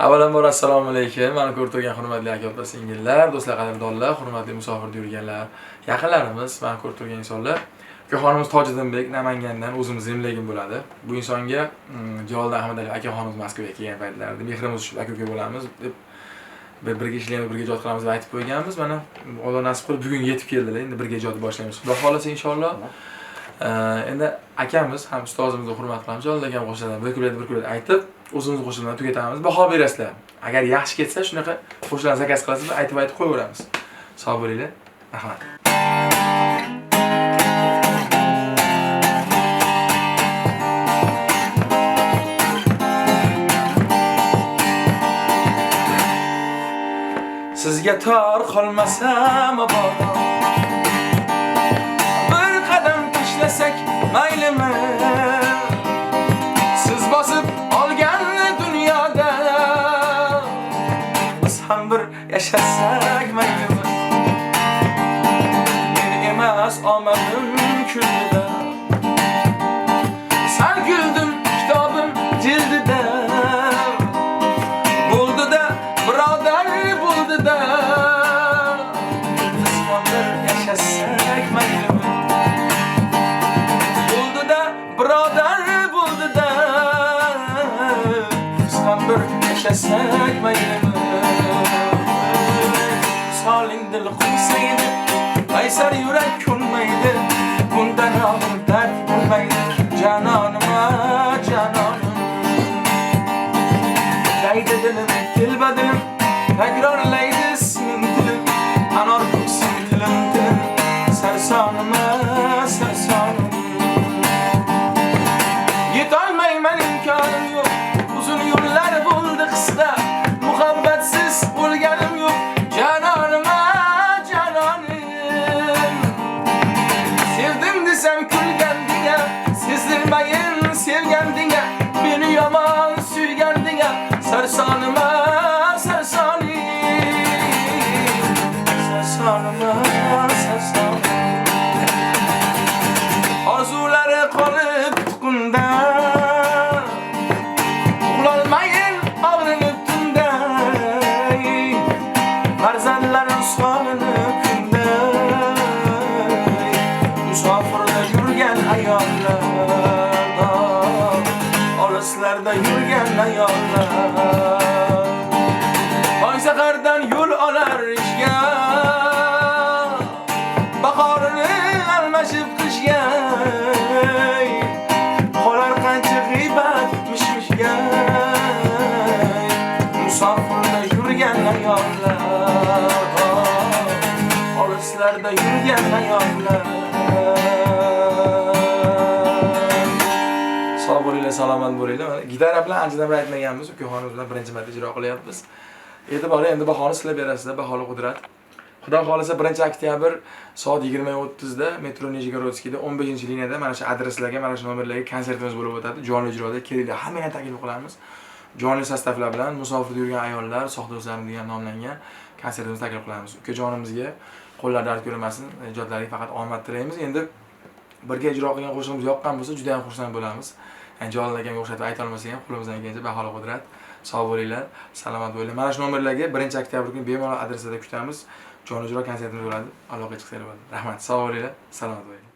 Avvalambor assalomu alaykum. Mani ko'rib turgan hurmatli aka opa singillar, do'stlar, qadrdonlar, hurmatli musofirda yurganlar, yaqinlarimiz, mani ko'rib turgan insonlar. Akaxonimiz Tojiddinbek Namangandan o'zimiz emlagim bo'ladi. Bu insonga mm, Jaloliddin Ahmadaliyev akaxonimiz Moskvaga kelgan paytlarida mehrimiz tushib aka-uka bo'lamiz deb bir birga ishlaymiz, birga ijod qilamiz deb aytib qo'yganmiz. Mana Alloh nasib qilib bugun yetib keldilar. Endi birga ijodni boshlaymiz. Xudo xohlasa inshaalloh. Endi akamiz ham ustozimizni hurmat qilamiz. Jaloliddin aka qo'shiqlarni bir kuylat bir kuylat aytib, o'zimizni qo'shiqlarni tugatamiz. Baho berasizlar. Agar yaxshi ketsa, shunaqa qo'shiqlarni zakaz qilasiz, aytib aytib qo'yaveramiz. Sog' bo'linglar. Rahmat. Sizga tor qolmasam mabodo Men emas omadim kuldida Sal güldüm kitobim jildida Bo'ldi-da, birodar bo'ldi-da. Biz ham bir yashasak maylimi? Bo'ldi-da, birodar bo'ldi-da. Biz ham bir yashasak maylimi? Soling dil qo'ysaydi, qaysar yurak ko'nmaydi. Bundan og'ir dard bo'lmaydi. Janonim, ah, janonim. Daydi dilim, tilba dilim Takrorlaydi ismin dilim Anor ko'ksim tilim tilim Sarsonima, sarsonim Yetolmayman imkonim yo'q Uzun Beni yomon suygandinga Sarsonima sarsonim Sarsonima sarsonim Orzulari qolib tutqunda Uxlolmayin og'rinib tunda. Farzandlarim Olislarda yurgan ayollar Oy sahardan yo'l olar ishga Bahorini almashib qishga Qolar qancha g'iybat mishmishga Musofirda yurgan ayollar Olislarda yurgan ayollar Sog' bo'linglar, salomat bo'linglar. Mana Gitara bilan anchadan beri aytmaganmiz, ukaxonimiz bilan birinchi marta ijro qilyapmiz. E'tiborli endi bahoni sizlar berasizlar, baholi qudrat. Xudo xohlasa 1 oktyabr soat 20:30 da metro Nijgorodskiyda 15-liniyada mana shu adreslarga, mana shu nomerlarga konsertimiz bo'lib o'tadi. Jonli ijroda kelinglar, hammani taklif qilamiz. Jonli sostavlar bilan musofirda yurgan ayollar, sog' do'stlarim degan nomlangan konsertimizni taklif qilamiz. Ukajonimizga qo'llar dard ko'rmasin, ijodlariga faqat omad tilaymiz. Endi birga ijro qilgan qo'shig'imiz yoqqan bo'lsa, juda ham xursand bo'lamiz. Yani o'xshatib aytolmasak ham qo'limizdan kelgancha baholi qudrat. Sog' bo'linglar, salomat bo'linglar. Mana shu nomerlarga 1 oktyabr kuni bemalol adresida kutamiz. Jonli ijro konsertimiz bo'ladi. Aloqaga chiqsanglar bo'ladi. Rahmat, sog' bo'linglar, salomat bo'linglar.